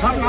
আমরা